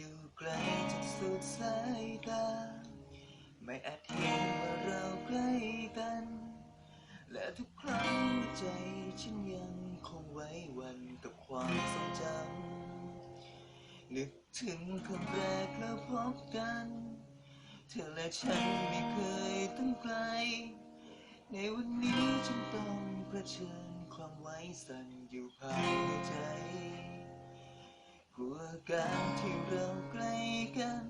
อยู่ไกลจนสุดสายตา ไม่อาจเห็นว่าเราใกล้กัน และทุกครั้งใจฉันยังคงไว้วันกับความทรงจำ นึกถึงคำแรกเราพบกัน เธอและฉันไม่เคยต้องไกล ในวันนี้ฉันต้องเผชิญความไว้สั่นอยู่ภายในใจ การที่เราใกล้กัน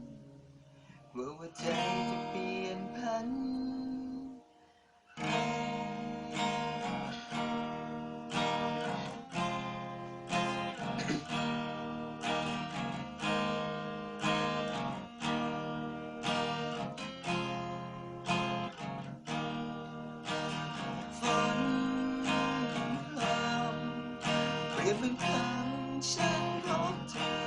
กลัวว่าใจจะเปลี่ยนพันฝนพรำเปลี่ยนเป็นคำฉันพบเธอ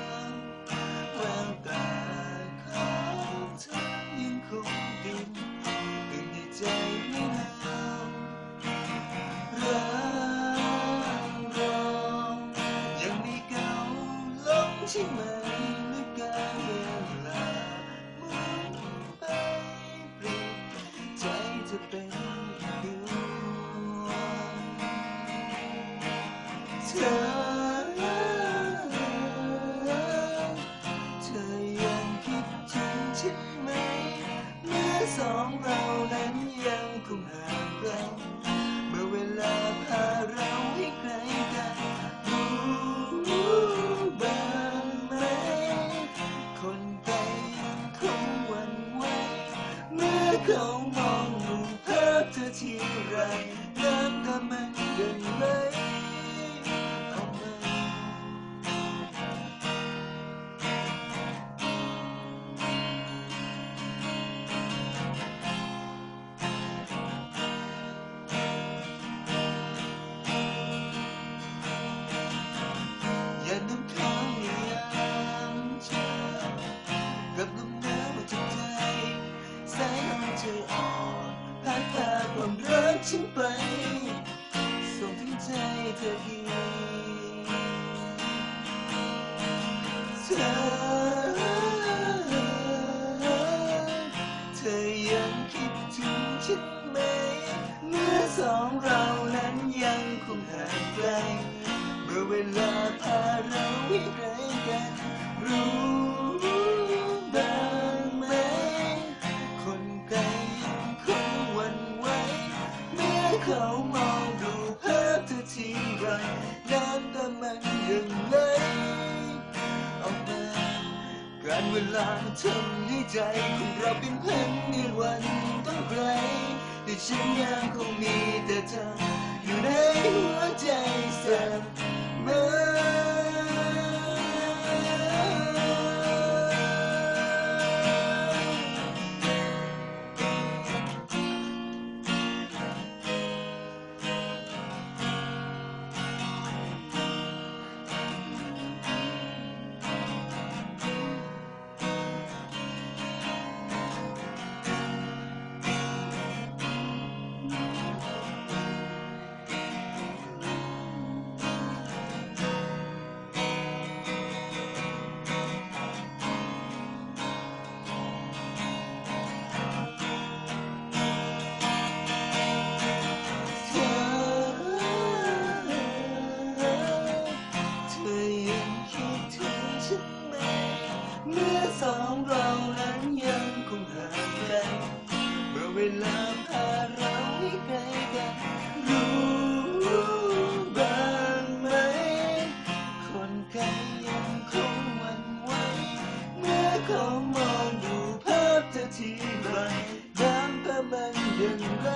ใช่ไหมเมื่อการเวลาเมุนไปเปลี่ยนใจจะเป็น มื่ ฉันไป ส่งถึงใจเธออีกเธอ เธอยังคิดถึงฉันไหม เมื่อสองเรานั้นยังคงห่างไกลเมื่อเวลาพาเราให้ไกลกันรู้ เวลาทำให้ใจของเราเป็นเพันในวันต้องไกลแต่ฉันยังคงมีแต่เธออยู่ในหัวใจเสมอ เวลาพาเราให้ไกลกันรู้บ้างไหม คนไกลยังคงหวั่นไหวเมื่อเขามองดูภาพเธอทีไรน้ำตามันยังไหล